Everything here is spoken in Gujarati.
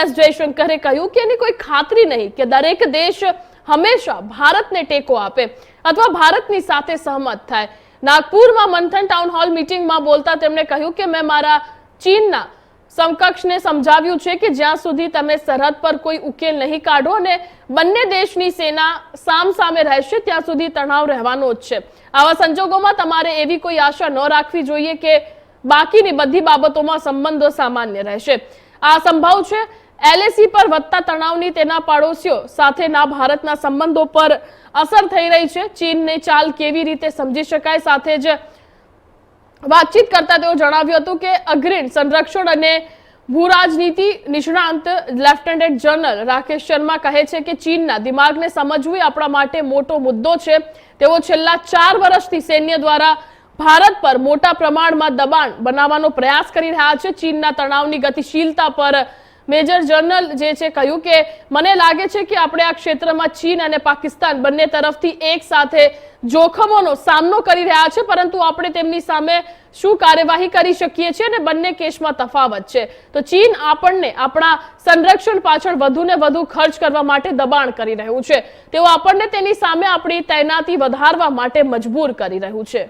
એસ જયશંકરે કહ્યું કે એની કોઈ ખાતરી નહીં કે દરેક દેશ હંમેશા ભારતને ટેકો આપે અથવા ભારતની સાથે સહમત થાય. નાગપુરમાં મંથન ટાઉન હોલ મીટિંગમાં બોલતા તેમણે કહ્યું કે મેં મારા ચીનના સમકક્ષને સમજાવ્યું છે કે જ્યાં સુધી તમે સરહદ પર કોઈ ઉકેલ નહીં કાઢો અને બંને દેશની સેના સામ સામે રહેશે, ત્યાં સુધી તણાવ રહેવાનો જ છે. આવા સંજોગોમાં તમારે એવી કોઈ આશા ન રાખવી જોઈએ કે બાકીની બધી બાબતોમાં સંબંધો સામાન્ય રહેશે. આ સંભવ છે? એલએસી પર વધતા તણાવની તેના પાડોશીઓ સાથેના ભારતના સંબંધો પર અસર થઈ રહી છે. ચીનને ચાલ કેવી રીતે સમજી શકાય સાથે જ વાતચીત કરતા તેઓ જણાવ્યું હતું કે અગ્રીણ સંરક્ષણ અને ભૂરાજનીતિ નિષ્ણાંત લેફ્ટનન્ટ જનરલ રાકેશ શર્મા કહે છે કે ચીનના દિમાગને સમજવું આપણા માટે મોટો મુદ્દો છે. તેઓ છેલ્લા ચાર વર્ષથી સૈન્ય દ્વારા ભારત પર મોટા પ્રમાણમાં દબાણ બનાવવાનો પ્રયાસ કરી રહ્યા છે. ચીનના તણાવની ગતિશીલતા પર મેજર જનરલ જે છે કહ્યું કે મને લાગે છે કે આપણે આ ક્ષેત્રમાં ચીન અને પાકિસ્તાન બંને તરફથી એક સાથે જોખમોનો સામનો કરી રહ્યા છે, પરંતુ આપણે તેમની સામે શું કાર્યવાહી કરી શકીએ છીએ અને બંને કેસમાં તફાવત છે? તો ચીન આપણને આપણા સંરક્ષણ પાછળ વધુ ને વધુ ખર્ચ કરવા માટે દબાણ કરી રહ્યું છે. તેઓ આપણને તેની સામે આપણી તૈનાતી વધારવા માટે મજબૂર કરી રહ્યું છે.